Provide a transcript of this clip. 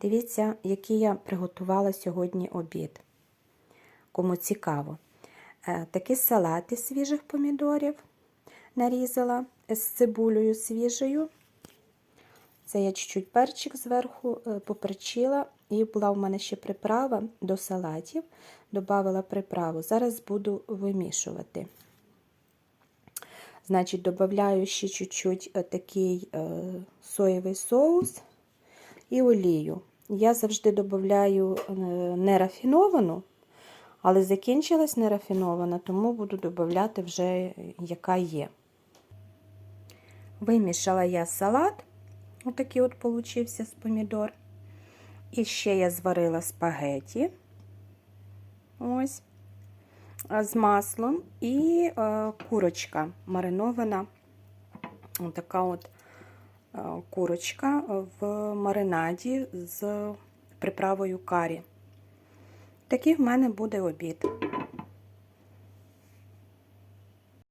Дивіться, який я приготувала сьогодні обід. Кому цікаво. Е, Такі салати свіжих помідорів нарізала з цибулею свіжою. Це я чуть-чуть перчик зверху е, поперчила. І була в мене ще приправа до салатів. Добавила приправу. Зараз буду вимішувати. Значить, додаю ще чуть-чуть е, такий соєвий соус і олію. Я завжди додаю е, нерафіновану, але закінчилась нерафінована, тому буду додати вже яка є. Вимішала я салат, отакий от получився з помідор. І ще я зварила спагеті. Ось з маслом і е, курочка маринована. Така от е, курочка в маринаді з приправою карі. Такий в мене буде обід.